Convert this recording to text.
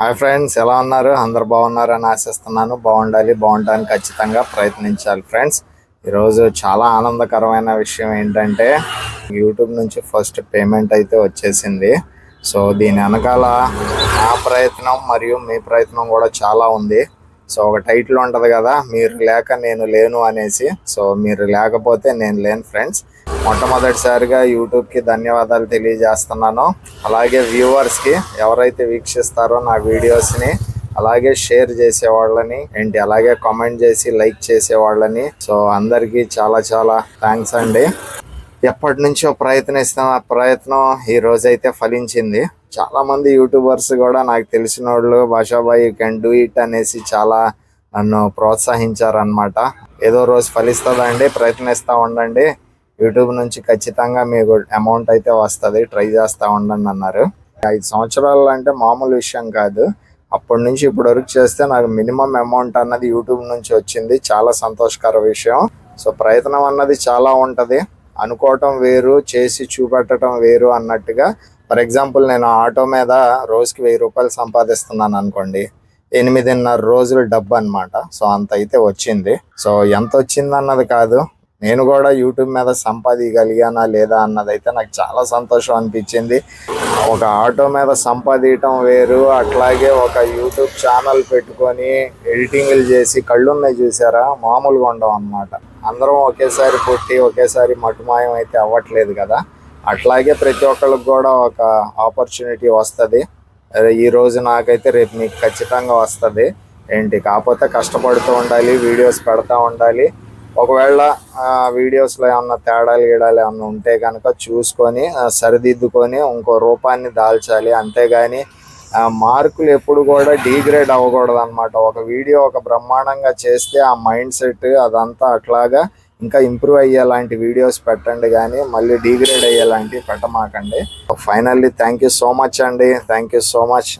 Hi friends ఎలా ఉన్నారు? అందరు బాగున్నారని ఆశిస్తున్నాను. బాగుండాలి బాగుండడానికి ఖచ్చితంగా ప్రయత్నించాలి ఫ్రెండ్స్. ఈరోజు చాలా ఆనందకరమైన విషయం ఏంటంటే యూట్యూబ్ నుంచి ఫస్ట్ పేమెంట్ అయితే వచ్చేసింది. సో దీని వెనకాల నా ప్రయత్నం మరియు మీ ప్రయత్నం కూడా చాలా ఉంది. సో ఒక టైటిల్ ఉంటుంది కదా మీరు లేక నేను లేను అనేసి. సో మీరు లేకపోతే నేను లేను ఫ్రెండ్స్ మొట్టమొదటిసారిగా యూట్యూబ్కి ధన్యవాదాలు తెలియజేస్తున్నాను. అలాగే వ్యూవర్స్కి ఎవరైతే వీక్షిస్తారో నా వీడియోస్ని అలాగే షేర్ చేసే వాళ్ళని ఏంటి అలాగే కామెంట్ చేసి లైక్ చేసే వాళ్ళని సో అందరికీ చాలా చాలా థ్యాంక్స్ అండి. ఎప్పటి నుంచో ఆ ప్రయత్నం ఈ రోజైతే ఫలించింది. చాలా మంది యూట్యూబర్స్ కూడా నాకు తెలిసిన వాళ్ళు భాషాబాయ్ యూ కెన్ డూ ఇట్ అనేసి చాలా నన్ను ప్రోత్సహించారనమాట ఏదో రోజు ఫలిస్తుందండి ప్రయత్నిస్తూ ఉండండి. యూట్యూబ్ నుంచి ఖచ్చితంగా మీకు అమౌంట్ అయితే వస్తుంది. ట్రై చేస్తూ ఉండండి అన్నారు. ఐదు సంవత్సరాలు అంటే మామూలు విషయం కాదు. అప్పటి నుంచి ఇప్పటి వరకు చేస్తే నాకు మినిమం అమౌంట్ అన్నది యూట్యూబ్ నుంచి వచ్చింది. చాలా సంతోషకర విషయం. సో ప్రయత్నం అన్నది చాలా ఉంటుంది. అనుకోవటం వేరు చేసి చూపెట్టడం వేరు అన్నట్టుగా ఫర్ ఎగ్జాంపుల్ నేను ఆటో మీద రోజుకి వెయ్యి రూపాయలు సంపాదిస్తున్నాను అనుకోండి ఎనిమిదిన్నర రోజులు డబ్బు అన్నమాట. సో అంత అయితే వచ్చింది. సో ఎంత వచ్చింది అన్నది కాదు. నేను కూడా యూట్యూబ్ మీద సంపాదించగలిగానా లేదా అన్నది అయితే నాకు చాలా సంతోషం అనిపించింది. ఒక ఆటో మీద సంపాదించటం వేరు అట్లాగే ఒక యూట్యూబ్ ఛానల్ పెట్టుకొని ఎడిటింగ్లు చేసి కళ్ళున్నాయి చూసారా? మామూలుగా ఉండవు అన్నమాట. అందరం ఒకేసారి పుట్టి ఒకేసారి మటుమాయం అయితే అవ్వట్లేదు కదా. అట్లాగే ప్రతి ఒక్కరికి కూడా ఒక ఆపర్చునిటీ వస్తుంది. ఈ రోజు నాకైతే రేపు మీకు ఖచ్చితంగా వస్తుంది. ఏంటి? కాకపోతే కష్టపడుతూ ఉండాలి వీడియోస్ పెడతా ఉండాలి. ఒకవేళ వీడియోస్లో ఏమన్నా తేడాలు గీడాలు ఏమన్నా ఉంటే కనుక చూసుకొని సరిదిద్దుకొని ఇంకో రూపాన్ని దాల్చాలి. అంతేగాని మార్కులు ఎప్పుడు కూడా డీగ్రేడ్ అవ్వకూడదు అనమాట ఒక వీడియో ఒక బ్రహ్మాండంగా చేస్తే ఆ మైండ్ సెట్ అదంతా అట్లాగా ఇంకా ఇంప్రూవ్ అయ్యేలాంటి వీడియోస్ పెట్టండి కానీ మళ్ళీ డీగ్రేడ్ అయ్యేలాంటివి పెట్టమాకండి. Finally thank you so much అండి. Thank you so much.